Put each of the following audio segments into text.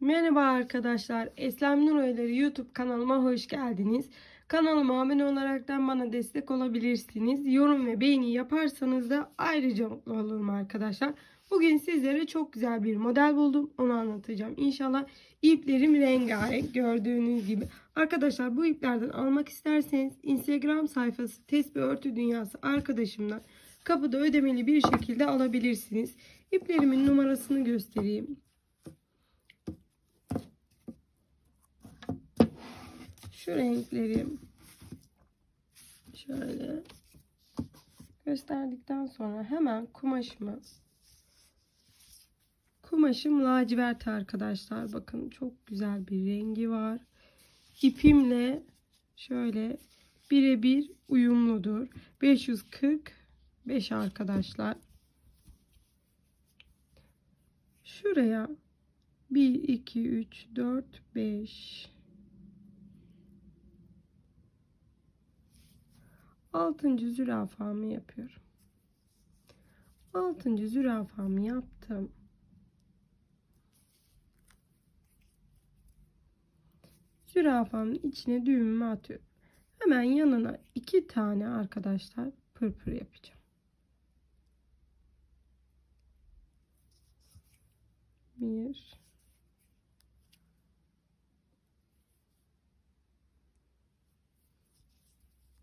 Merhaba arkadaşlar. Eslem Nur Oyları YouTube kanalıma hoş geldiniz. Kanalıma abone olaraktan bana destek olabilirsiniz. Yorum ve beğeni yaparsanız da ayrıca mutlu olurum arkadaşlar. Bugün sizlere çok güzel bir model buldum. Onu anlatacağım. İnşallah iplerim rengarenk gördüğünüz gibi. Arkadaşlar bu iplerden almak isterseniz Instagram sayfası Tesbih Örtü Dünyası arkadaşımdan kapıda ödemeli bir şekilde alabilirsiniz. İplerimin numarasını göstereyim. Şu renkleri şöyle gösterdikten sonra hemen kumaşımı kumaşım lacivert arkadaşlar. Bakın çok güzel bir rengi var. İpimle şöyle birebir uyumludur. 545 arkadaşlar. Şuraya 1 2 3 4 5 altıncı zürafamı yapıyorum. Altıncı zürafamı yaptım. Zürafamın içine düğümümü atıyorum. Hemen yanına iki tane arkadaşlar pırpır yapacağım. Bir.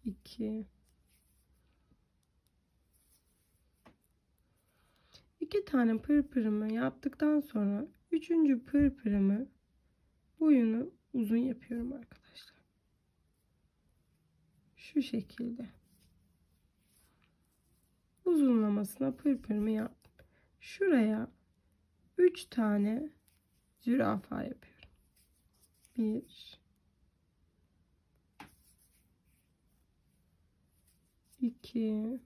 iki. İki tane pırpırımı yaptıktan sonra üçüncü pırpırımı boyunu uzun yapıyorum arkadaşlar. Şu şekilde. Uzunlamasına pırpırımı yaptım. Şuraya üç tane zürafa yapıyorum. Bir, iki,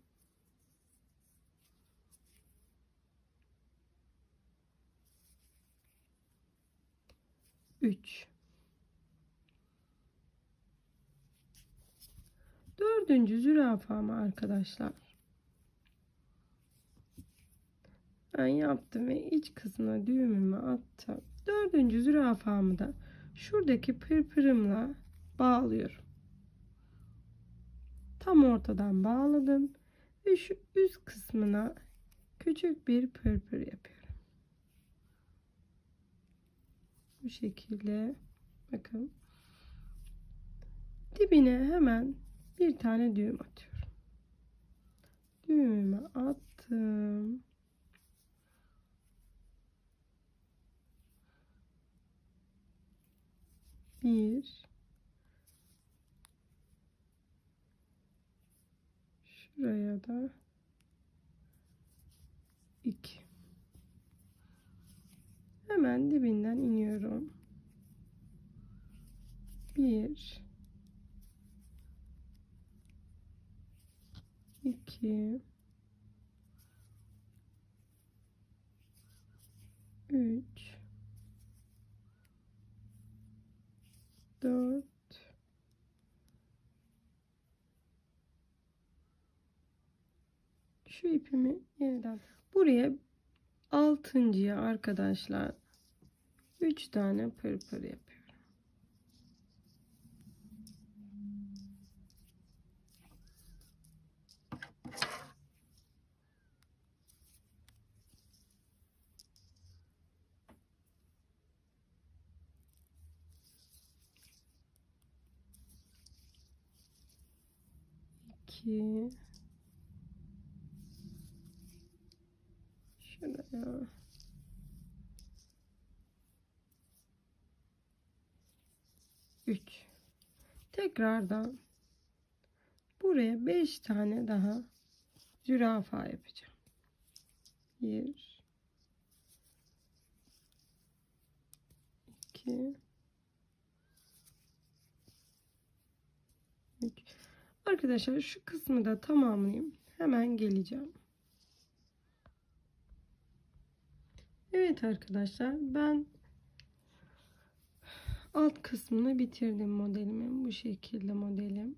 3 Dördüncü zürafamı arkadaşlar ben yaptım ve iç kısmına düğümümü attım. Dördüncü zürafamı da şuradaki pırpırımla bağlıyorum. Tam ortadan bağladım ve şu üst kısmına küçük bir pırpır yapıyorum. Bu şekilde bakın dibine hemen bir tane düğüm atıyorum. Düğümümü attım. Bir şuraya da iki hemen dibinden iniyorum. Bir, iki, üç, dört, şu ipimi yeniden. Buraya altıncıya arkadaşlar 3 tane pırpır yapıyorum. İki. Şuraya. 3 tekrardan buraya 5 tane daha zürafa yapacağım. 1 2 3 arkadaşlar şu kısmı da tamamlayayım. Hemen geleceğim. Evet arkadaşlar ben alt kısmını bitirdim modelimin. Bu şekilde modelim.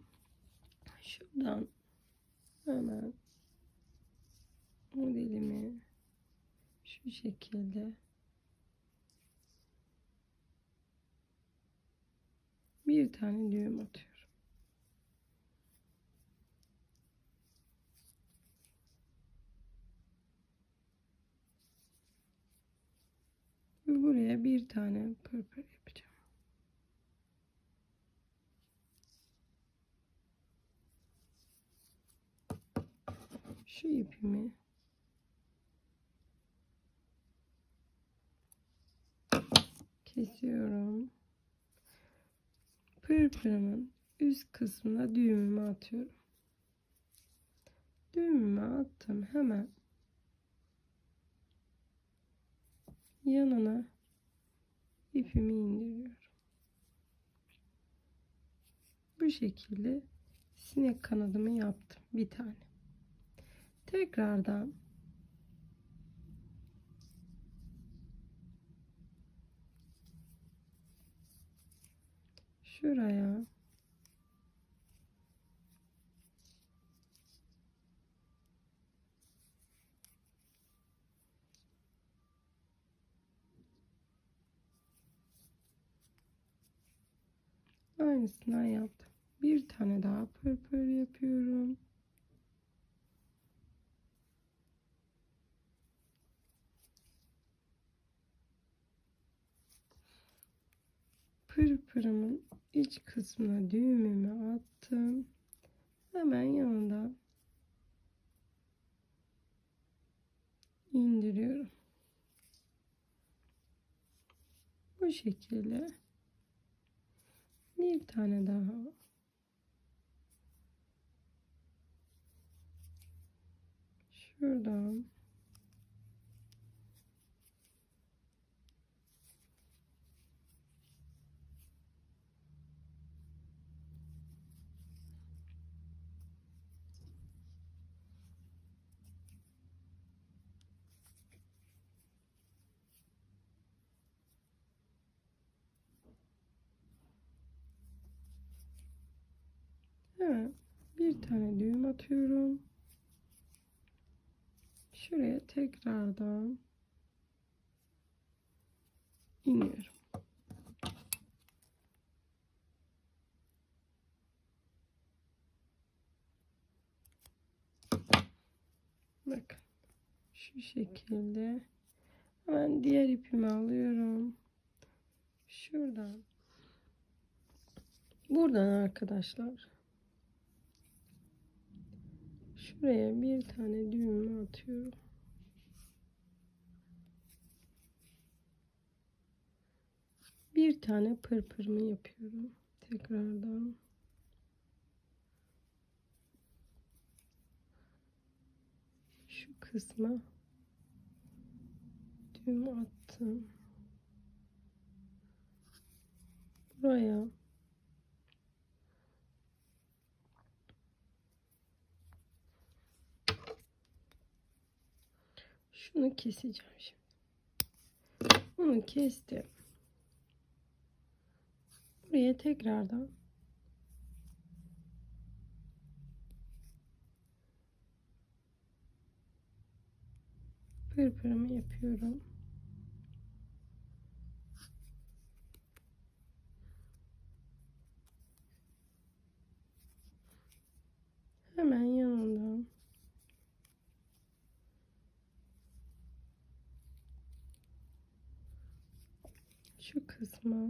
Şuradan hemen modelimi şu şekilde bir tane düğüm atıyorum. Ve buraya bir tane pırpır yapacağım. Şu ipimi kesiyorum. Pırpırımın üst kısmına düğümümü atıyorum. Düğümümü attım hemen yanına ipimi indiriyorum. Bu şekilde sinek kanadımı yaptım bir tane. Tekrardan şuraya aynısından yaptım. Bir tane daha pırpır yapıyorum. Pırpırımın iç kısmına düğümümü attım. Hemen yanında indiriyorum. Bu şekilde bir tane daha şuradan Hemen bir tane düğüm atıyorum. Şuraya tekrardan iniyorum. Bakın şu şekilde hemen diğer ipimi alıyorum. Şuradan buradan arkadaşlar Şuraya bir tane düğümü atıyorum. Bir tane pırpırımı yapıyorum. Tekrardan. Şu kısma düğüm attım. Buraya Şunu keseceğim şimdi. Bunu kestim. Buraya tekrardan pırpırımı yapıyorum. Hemen şu kısma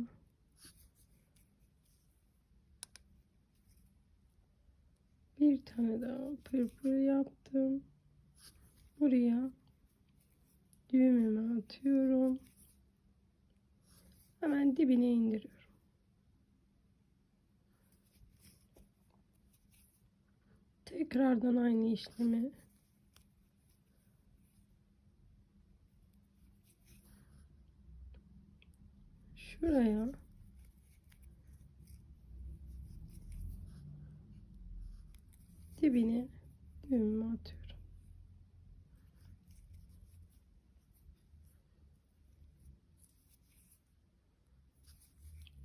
bir tane daha pırpır yaptım. Buraya düğümümü atıyorum. Hemen dibine indiriyorum. Tekrardan aynı işlemi şuraya dibine düğümümü atıyorum.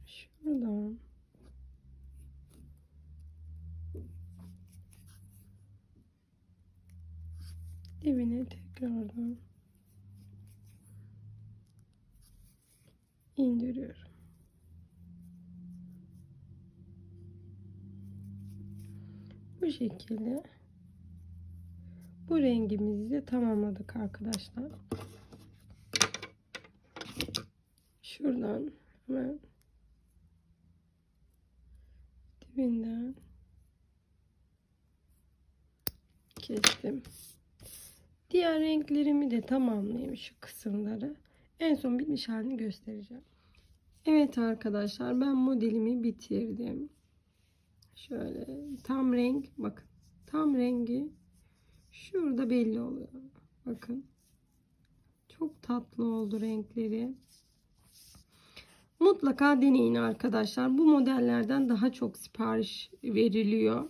Şuradan. Dibine tekrardan indiriyorum. Bu şekilde bu rengimizi de tamamladık arkadaşlar. Şuradan hemen dibinden kestim. Diğer renklerimi de tamamlayayım şu kısımları. En son bitmiş halini göstereceğim. Evet arkadaşlar ben modelimi bitirdim. Şöyle tam renk bakın. Tam rengi şurada belli oluyor. Bakın. Çok tatlı oldu renkleri. Mutlaka deneyin arkadaşlar. Bu modellerden daha çok sipariş veriliyor.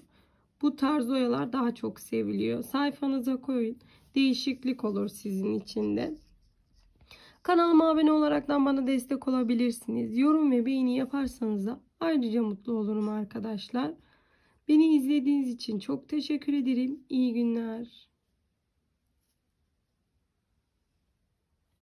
Bu tarz oyalar daha çok seviliyor. Sayfanıza koyun. Değişiklik olur sizin için de. Kanalıma abone olaraktan bana destek olabilirsiniz. Yorum ve beğeni yaparsanız da ayrıca mutlu olurum arkadaşlar. Beni izlediğiniz için çok teşekkür ederim. İyi günler.